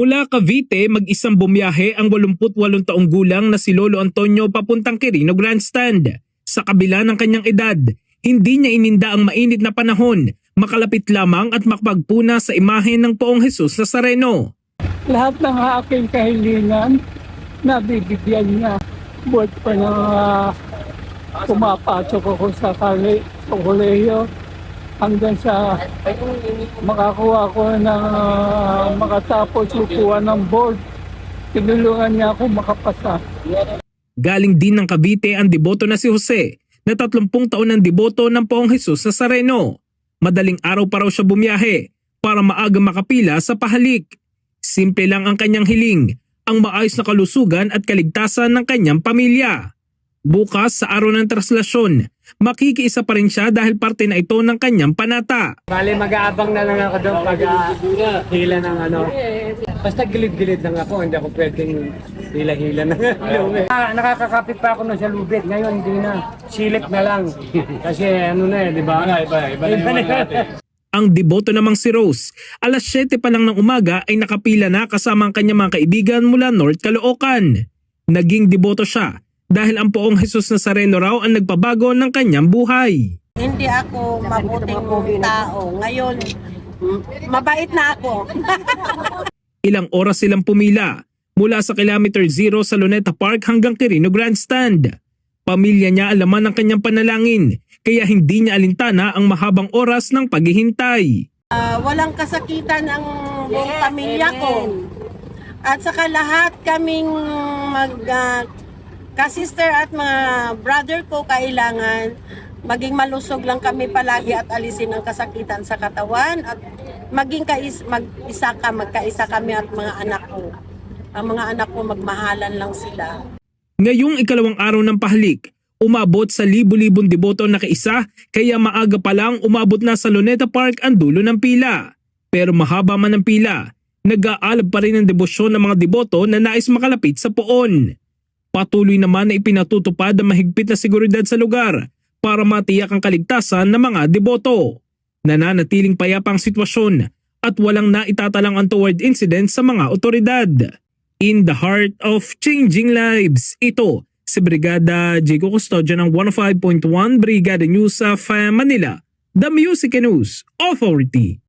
Mula Cavite, mag-isang bumiyahe ang 88 taong gulang na si Lolo Antonio papuntang Quirino Grandstand. Sa kabila ng kanyang edad, hindi niya ininda ang mainit na panahon, makalapit lamang at makapagpuna sa imahe ng poong Jesus Nazareno. lahat ng aking kahilingan, nabibigyan niya. Buhat pa na uh, pumapasok ako sa kali, sa kolehiyo, hanggang sa makakuha ko ng ah, makatapos kukuha ng board. Tinulungan niya ako makapasa. Galing din ng Cavite ang deboto na si Jose, na 30 taon ng deboto ng poong Jesus Nazareno. Madaling araw pa raw siya bumiyahe para maaga makapila sa pahalik. Simple lang ang kanyang hiling, ang maayos na kalusugan at kaligtasan ng kanyang pamilya. Bukas sa araw ng traslasyon, makikiisa pa rin siya dahil parte na ito ng kanyang panata. Bali, mag-aabang na lang ako doon pag ah, hila ng ano. Basta gilid-gilid lang ako, hindi ako pwedeng hila-hila ng lumi. Ah, nakakakapit pa ako na sa lubid, ngayon hindi na. Silip na lang. Kasi ano na eh, di ba? Iba, iba, iba, iba na yung Ang deboto namang si Rose, alas 7 pa lang ng umaga ay nakapila na kasama ang kanyang mga kaibigan mula North Caloocan. Naging deboto siya dahil ang poong Jesus Nazareno raw ang nagpabago ng kanyang buhay. Hindi ako mabuting tao. Ngayon, mabait na ako. Ilang oras silang pumila mula sa kilometer zero sa Luneta Park hanggang Quirino Grandstand. Pamilya niya alaman ng kanyang panalangin kaya hindi niya alintana ang mahabang oras ng paghihintay. Ah, walang kasakitan ang buong pamilya ko. At saka lahat kaming mag ah, kasister at mga brother ko kailangan maging malusog lang kami palagi at alisin ang kasakitan sa katawan at maging kais, mag-isa ka, magkaisa kami at mga anak ko. Ang mga anak ko magmahalan lang sila. Ngayong ikalawang araw ng pahalik, umabot sa libu-libong deboto na kaisa kaya maaga pa lang umabot na sa Luneta Park ang dulo ng pila. Pero mahaba man ang pila, nag-aalab pa rin ang debosyon ng mga deboto na nais makalapit sa poon. Patuloy naman na ipinatutupad ang mahigpit na seguridad sa lugar para matiyak ang kaligtasan ng mga deboto. Nananatiling payapa ang sitwasyon at walang naitatalang untoward incident sa mga otoridad. In the heart of changing lives, ito si Brigada Jigo Custodio ng 105.1 Brigada News uh, Manila, the Music News Authority.